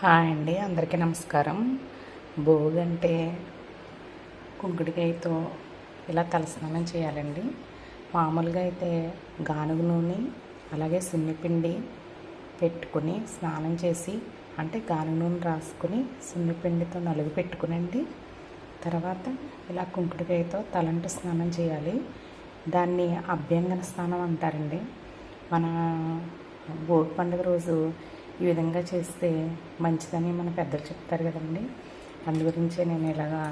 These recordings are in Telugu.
హాయ్ అండి అందరికీ నమస్కారం. భోగి అంటే కుంకుడికాయతో ఇలా తలస్నానం చేయాలండి. మామూలుగా అయితే గానుగ నూనె అలాగే సున్నిపిండి పెట్టుకుని స్నానం చేసి అంటే గానుగ నూనె రాసుకుని సున్నిపిండితో నలుగు పెట్టుకునండి. తర్వాత ఇలా కుంకుడికాయతో తలంటు స్నానం చేయాలి. దాన్ని అభ్యంగన స్నానం అంటారండి. మన భోగి పండుగ రోజు ఈ విధంగా చేస్తే మంచిదని మన పెద్దలు చెప్తారు కదండి. అందు గురించే నేను ఇలాగా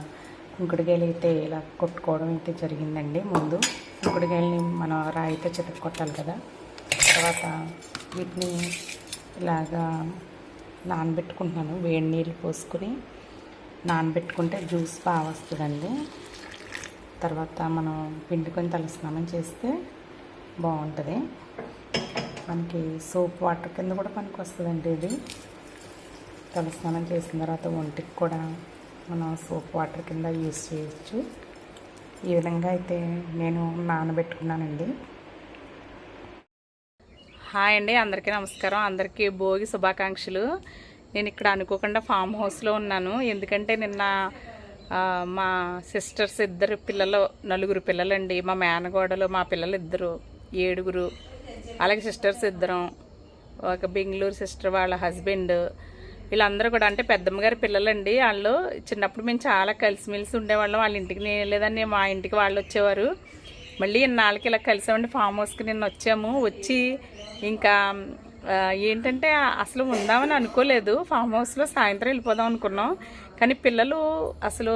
కుంకుడుకాయలు అయితే ఇలా కొట్టుకోవడం అయితే జరిగిందండి. ముందు కుంకుడుకాయలని మనం రాయితో చితక కొట్టాలి కదా. తర్వాత వీటిని ఇలాగా నానబెట్టుకుంటున్నాను. వేడి నీళ్ళు పోసుకుని నానబెట్టుకుంటే జ్యూస్ బాగా వస్తుందండి. తర్వాత మనం పిండుకొని తలస్నానం చేస్తే బాగుంటుంది. మనకి సోప్ వాటర్ కింద కూడా పనికి వస్తుందండి ఇది తలస్నానం చేసిన తర్వాత ఒంటికి కూడా మనం సోప్ వాటర్ కింద యూస్ చేయొచ్చు. ఈ విధంగా అయితే నేను నానబెట్టుకున్నానండి. హాయ్ అండి అందరికీ నమస్కారం. అందరికీ భోగి శుభాకాంక్షలు. నేను ఇక్కడ అనుకోకుండా ఫామ్ హౌస్లో ఉన్నాను. ఎందుకంటే నిన్న మా సిస్టర్స్ ఇద్దరు పిల్లలు నలుగురు పిల్లలండి. మా మేనగోడలు మా పిల్లలు ఇద్దరు ఏడుగురు అలాగే సిస్టర్స్ ఇద్దరం ఒక బెంగళూరు సిస్టర్ వాళ్ళ హస్బెండ్ వీళ్ళందరూ కూడా అంటే పెద్దమ్మ గారి పిల్లలండి. వాళ్ళు చిన్నప్పుడు మేము చాలా కలిసిమెలిసి ఉండేవాళ్ళం. వాళ్ళ ఇంటికి నేను లేదని మా ఇంటికి వాళ్ళు వచ్చేవారు. మళ్ళీ ఇన్నాళ్ళకి ఇలా కలిసామండి. ఫామ్ హౌస్కి నిన్న వచ్చాము. వచ్చి ఇంకా ఏంటంటే అసలు ఉందామని అనుకోలేదు. ఫామ్ హౌస్లో సాయంత్రం వెళ్ళిపోదాం అనుకున్నాం. కానీ పిల్లలు అసలు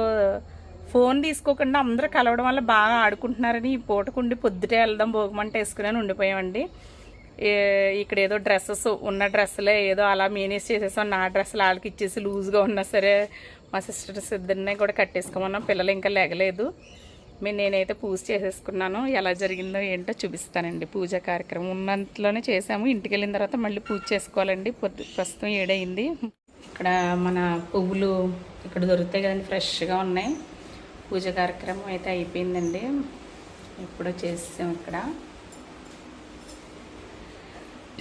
ఫోన్ తీసుకోకుండా అందరూ కలవడం వల్ల బాగా ఆడుకుంటున్నారని ఈ పూటకుండి పొద్దుటే వెళ్దాం భోగమంట వేసుకుని ఉండిపోయామండి. ఇక్కడ ఏదో డ్రెస్సెస్ ఉన్న డ్రెస్సులే ఏదో అలా మేనేజ్ చేసేసాం. నా డ్రెస్సులు వాళ్ళకి ఇచ్చేసి లూజ్గా ఉన్నా సరే మా సిస్టర్స్ ఇద్దరినే కూడా కట్టేసుకోమన్నాం. పిల్లలు ఇంకా లేగలేదు. మేము నేనైతే పూజ చేసేసుకున్నాను. ఎలా జరిగిందో ఏంటో చూపిస్తానండి. పూజ కార్యక్రమం ఉన్నంతలోనే చేసాము ఇంటికి వెళ్ళిన తర్వాత మళ్ళీ పూజ చేసుకోవాలండి. ప్రస్తుతం ఏడైంది ఇక్కడ మన పువ్వులు ఇక్కడ దొరుకుతాయి కదండి ఫ్రెష్గా ఉన్నాయి. పూజ కార్యక్రమం అయితే అయిపోయిందండి. ఇప్పుడు చేసాం ఇక్కడ.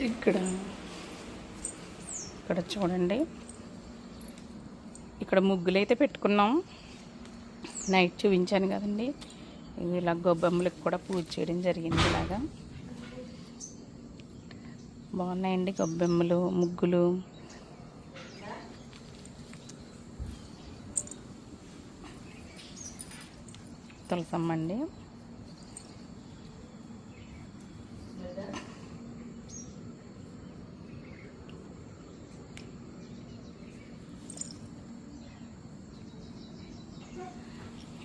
ఇక్కడ ఇక్కడ చూడండి. ఇక్కడ ముగ్గులు అయితే పెట్టుకున్నాం. నైట్ చూపించాను కదండి. ఇలా గొబ్బెమ్మలకు కూడా పూజ చేయడం జరిగింది ఇలాగా. బాగున్నాయండి గొబ్బెమ్మలు ముగ్గులు. తులసమ్మ అండి.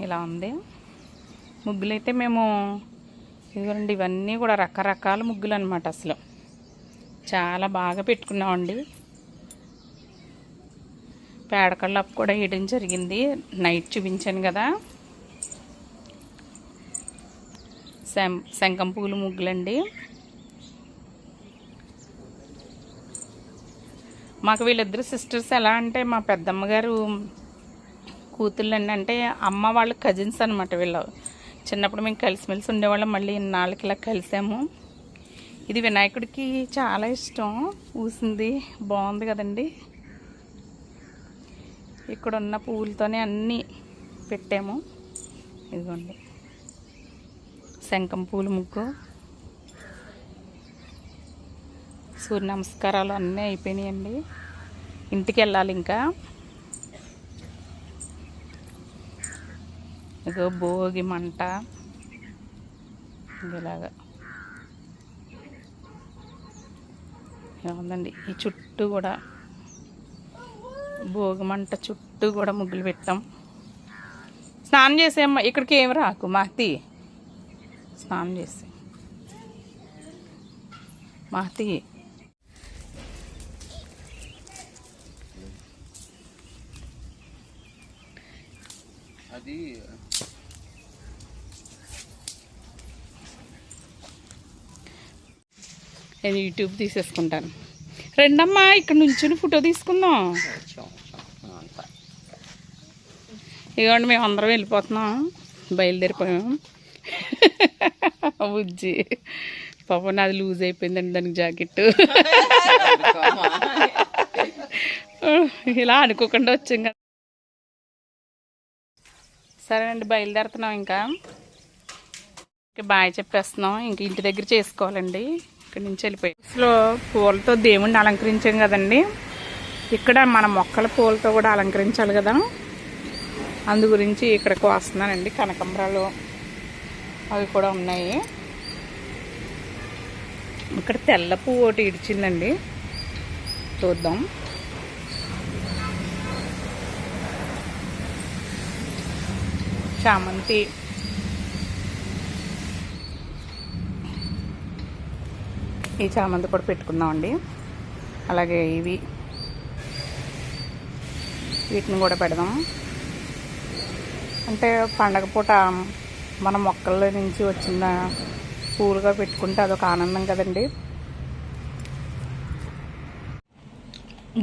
ఇలా ఉంది. ముగ్గులు అయితే మేము ఇదిగోండి ఇవన్నీ కూడా రకరకాల ముగ్గులు అనమాట అసలు. చాలా బాగా పెట్టుకున్నామండి. పేడకళ్ళప్పు కూడా వేయడం జరిగింది. నైట్ చూపించాను కదా. శంఖం పూలు ముగ్గులండి. మాకు వీళ్ళిద్దరు సిస్టర్స్ ఎలా అంటే మా పెద్దమ్మగారు కూతుళ్ళండి. అంటే అమ్మ వాళ్ళ కజిన్స్ అనమాట వీళ్ళు. చిన్నప్పుడు మేము కలిసిమెలిసి ఉండేవాళ్ళం మళ్ళీ ఇన్నాళ్ళకి ఇలా కలిసాము. ఇది వినాయకుడికి చాలా ఇష్టం. పూసింది బాగుంది కదండి. ఇక్కడ ఉన్న పువ్వులతోనే అన్నీ పెట్టాము. ఇదిగోండి. శంఖం పూల ముగ్గు. సూర్య నమస్కారాలు అన్నీ అయిపోయినాయండి. ఇంటికి వెళ్ళాలి ఇంకా. ఇగో భోగి మంట. ఇలాగా. ఏముందండి ఈ చుట్టూ కూడా భోగి మంట చుట్టూ కూడా ముగ్గులు పెట్టాం. స్నానం చేసేమ్మా ఇక్కడికి ఏం రాకు మాతి స్నానం చేసి. మాతి అది నేను యూట్యూబ్ తీసేసుకుంటాను. రెండమ్మా ఇక్కడ నుంచి ఫోటో తీసుకుందాం. ఇదిగోండి మేము అందరం వెళ్ళిపోతున్నాం. బయలుదేరిపోయాం. బుజ్జి. పాపం నాది లూజ్ అయిపోయిందండి దానికి జాకెట్ ఇలా అనుకోకుండా వచ్చాం కదా. సరేనండి బయలుదేరుతున్నాం ఇంకా. ఇంకా బాయ్ చెప్పేస్తున్నాం. ఇంక ఇంటి దగ్గర చేసుకోవాలండి. ఇక్కడి నుంచి వెళ్ళిపోయి అసలు పూలతో దేవుణ్ణి అలంకరించాం కదండి. ఇక్కడ మన మొక్కల పూలతో కూడా అలంకరించాలి కదా. అందు గురించి ఇక్కడికి వస్తున్నానండి కనకంబరాలు. అవి కూడా ఉన్నాయి. ఇక్కడ తెల్ల పువ్వు ఒకటి ఇడిచిందండి. చూద్దాం. చామంతి. ఈ చామంతి కూడా పెట్టుకుందామండి. అలాగే ఇవి. వీటిని కూడా పెడదాం. అంటే పండగ పూట మన మొక్కల్లో నుంచి వచ్చిన పూలుగా పెట్టుకుంటే అదొక ఆనందం కదండి.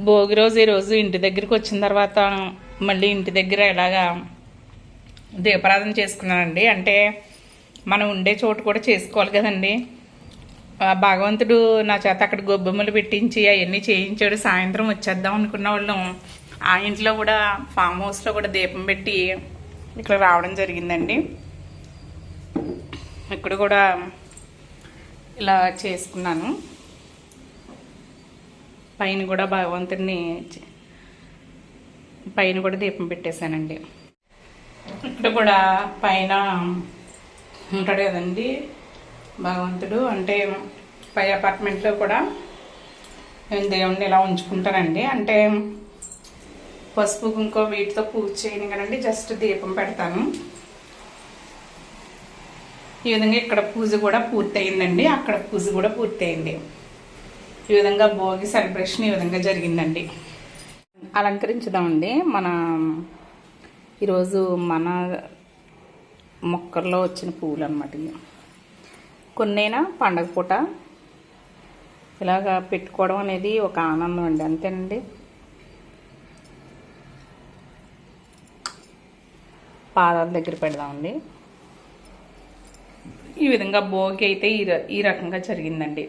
భోగి రోజు ఈరోజు ఇంటి దగ్గరికి వచ్చిన తర్వాత మళ్ళీ ఇంటి దగ్గర ఎలాగా దీపారాధన చేసుకున్నానండి. అంటే మనం ఉండే చోటు కూడా చేసుకోవాలి కదండి. భగవంతుడు నా చేత అక్కడ గొబ్బెమ్మలు పెట్టించి అవన్నీ చేయించాడు. సాయంత్రం వచ్చేద్దాం అనుకున్న వాళ్ళం. ఆ ఇంట్లో కూడా ఫామ్ హౌస్లో కూడా దీపం పెట్టి ఇక్కడ రావడం జరిగిందండి. ఇక్కడ కూడా ఇలా చేసుకున్నాను. పైన కూడా భగవంతుడిని పైన కూడా దీపం పెట్టేశానండి. ఇక్కడ కూడా పైన ఉంటాడు కదండి భగవంతుడు. అంటే పై అపార్ట్మెంట్లో కూడా నేను దేవుణ్ణి ఇలా ఉంచుకుంటానండి. అంటే పసుపు కుంకుమ వీటితో పూజ చేయను కదండి. జస్ట్ దీపం పెడతాను. ఈ విధంగా ఇక్కడ పూజ కూడా పూర్తయిందండి. అక్కడ పూజ కూడా పూర్తయింది. ఈ విధంగా భోగి సెలబ్రేషన్ ఈ విధంగా జరిగిందండి. అలంకరించుదామండి. మన ఈరోజు మన మొక్కల్లో వచ్చిన పువ్వులు అనమాట కొన్నైనా పండగ పూట ఇలాగా పెట్టుకోవడం అనేది ఒక ఆనందం అండి. అంతేనండి? పాదాల దగ్గర పెడదామండి. ఈ విధంగా భోగి అయితే ఈ ర- ఈ రకంగా జరిగిందండి.